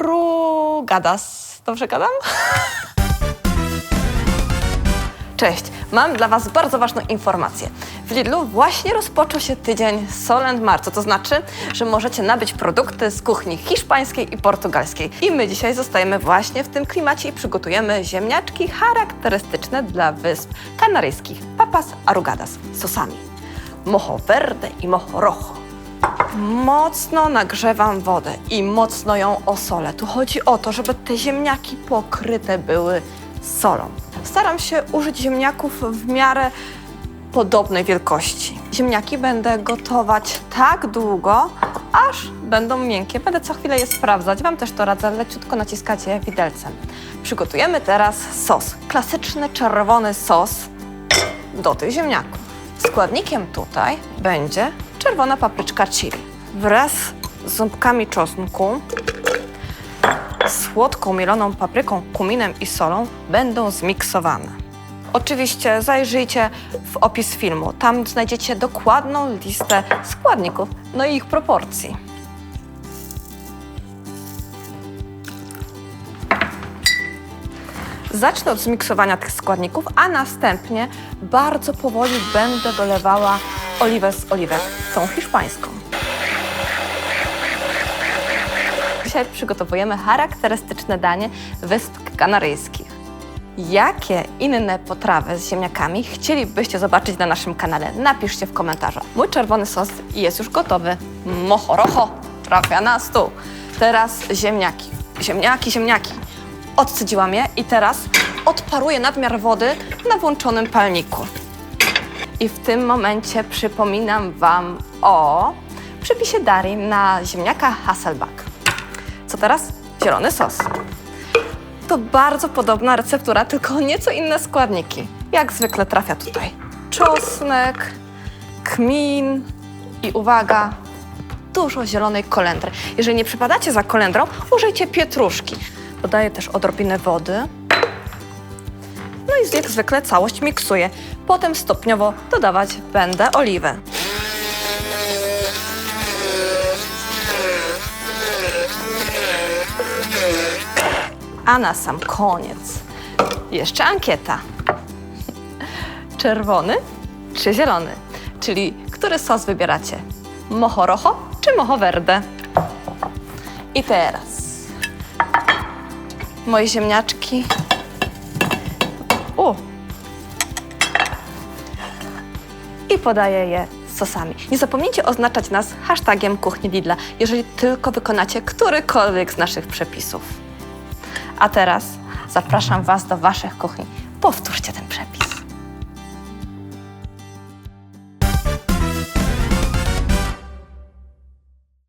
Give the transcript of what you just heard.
Arugadas. Dobrze gadam? Cześć, mam dla Was bardzo ważną informację. W Lidlu właśnie rozpoczął się tydzień Solent Marco, to znaczy, że możecie nabyć produkty z kuchni hiszpańskiej i portugalskiej. I my dzisiaj zostajemy właśnie w tym klimacie i przygotujemy ziemniaczki charakterystyczne dla wysp kanaryjskich, papas arugadas sosami. Mojo verde i mojo rojo. Mocno nagrzewam wodę i mocno ją osolę. Tu chodzi o to, żeby te ziemniaki pokryte były solą. Staram się użyć ziemniaków w miarę podobnej wielkości. Ziemniaki będę gotować tak długo, aż będą miękkie. Będę co chwilę je sprawdzać. Wam też to radzę, leciutko naciskacie je widelcem. Przygotujemy teraz sos. Klasyczny czerwony sos do tych ziemniaków. Składnikiem tutaj będzie czerwona papryczka chili wraz z ząbkami czosnku, słodką mieloną papryką, kuminem i solą będą zmiksowane. Oczywiście zajrzyjcie w opis filmu. Tam znajdziecie dokładną listę składników, no i ich proporcji. Zacznę od zmiksowania tych składników, a następnie bardzo powoli będę dolewała oliwę z oliwek, tą hiszpańską. Dzisiaj przygotowujemy charakterystyczne danie Wysp Kanaryjskich. Jakie inne potrawy z ziemniakami chcielibyście zobaczyć na naszym kanale? Napiszcie w komentarzu. Mój czerwony sos jest już gotowy. Mojo rojo trafia na stół. Teraz ziemniaki. Ziemniaki, ziemniaki. Odcedziłam je i teraz odparuję nadmiar wody na włączonym palniku. I w tym momencie przypominam Wam o przepisie Darii na ziemniaka Hasselback. Co teraz? Zielony sos. To bardzo podobna receptura, tylko nieco inne składniki. Jak zwykle trafia tutaj czosnek, kmin i uwaga, dużo zielonej kolendry. Jeżeli nie przypadacie za kolendrą, użyjcie pietruszki. Dodaję też odrobinę wody. I jak zwykle całość miksuję. Potem stopniowo dodawać będę oliwę. A na sam koniec jeszcze ankieta. Czerwony czy zielony? Czyli który sos wybieracie? Mojo rojo czy mojo verde? I teraz moje ziemniaczki. I podaję je z sosami. Nie zapomnijcie oznaczać nas hashtagiem kuchni Lidla, jeżeli tylko wykonacie którykolwiek z naszych przepisów. A teraz zapraszam Was do Waszych kuchni. Powtórzcie ten przepis.